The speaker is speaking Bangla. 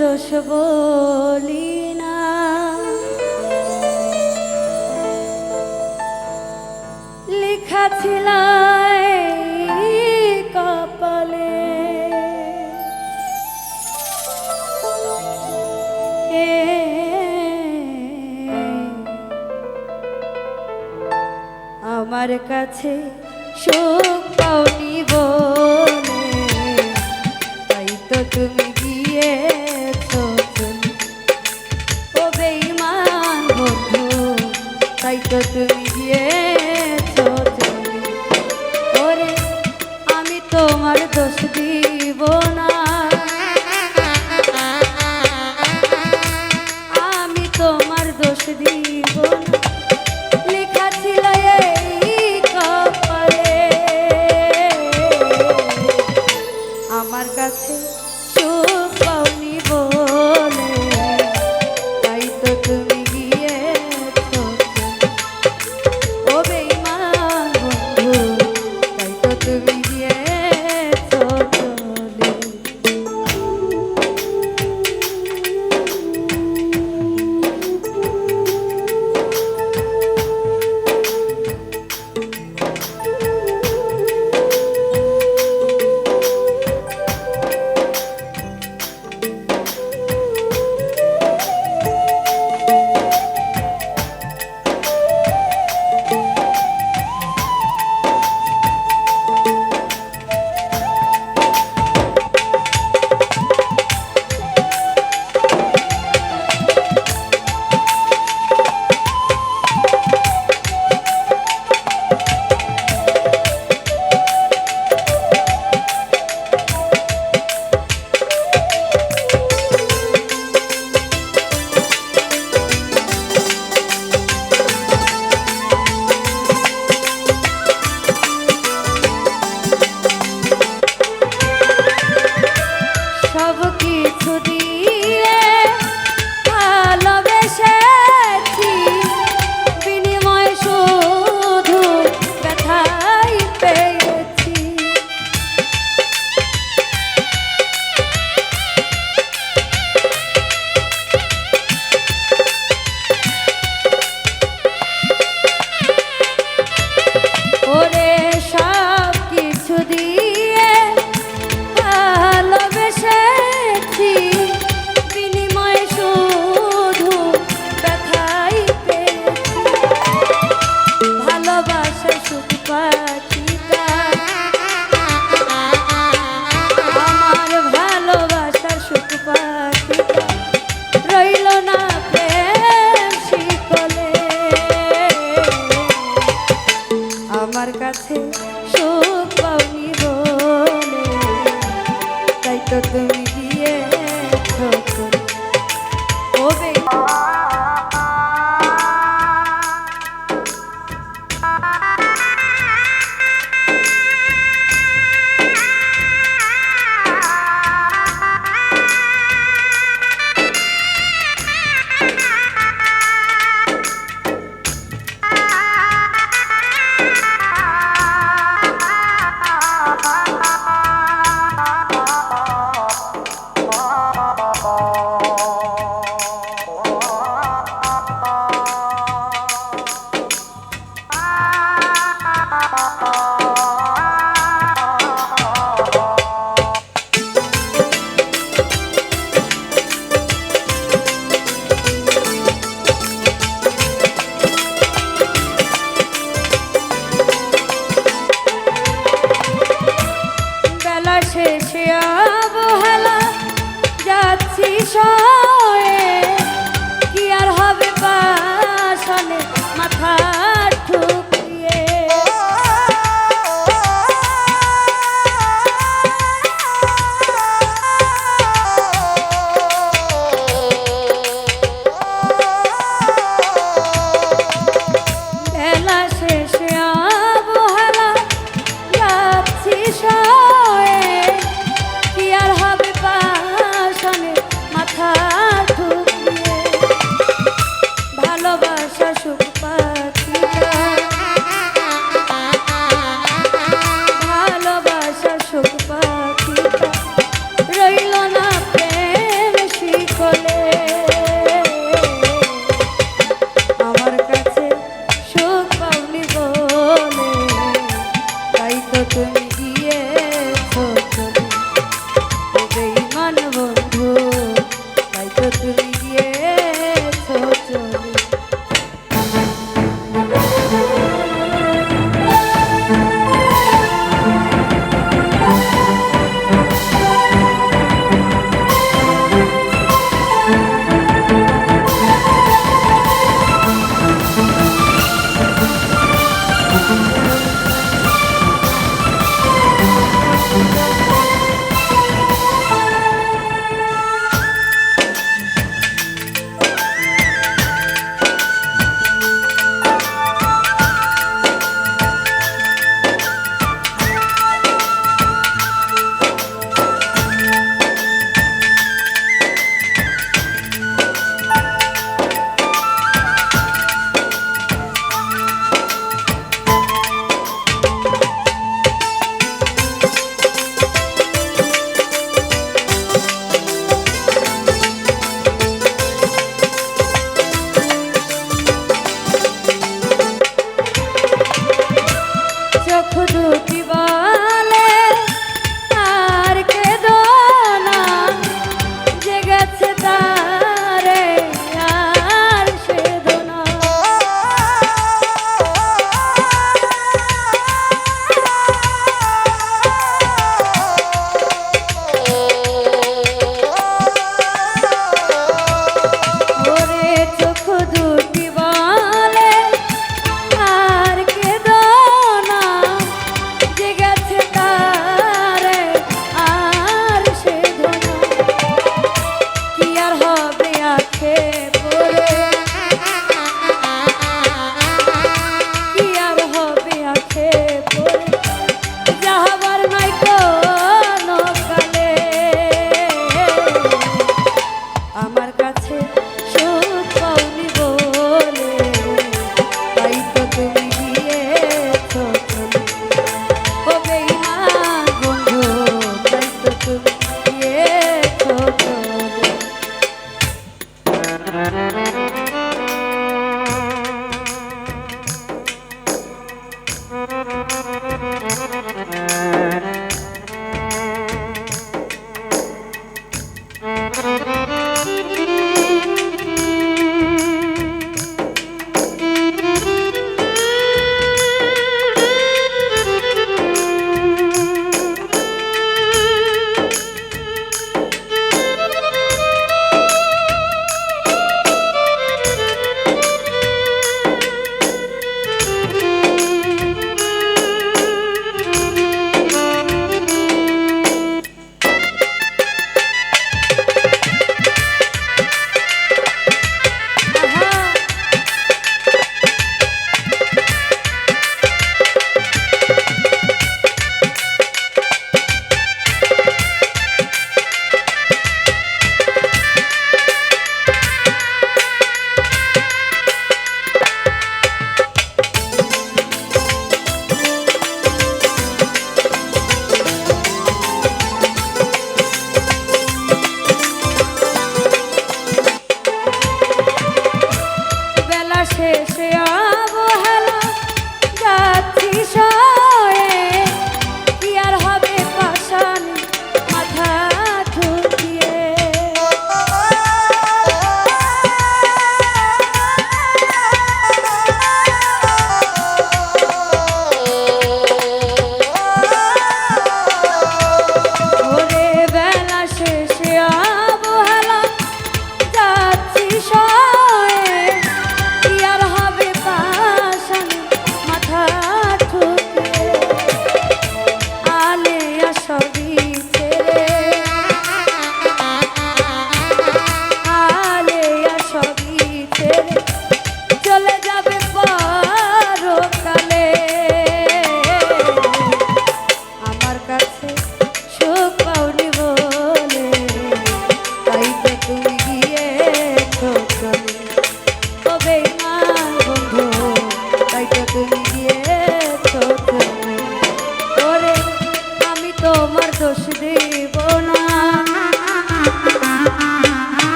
দোষ বলি না। লেখা ছিল কপালে। আমার কাছে শোক পাওনি বল। তাই তো তুমি গিয়ে আসুক পাখিরা ভালোবাসা সুখ পাখিরা রইল না প্রেম শিখলে। আমার কাছে সুখ পাবলি বলে। তাই তো তুমি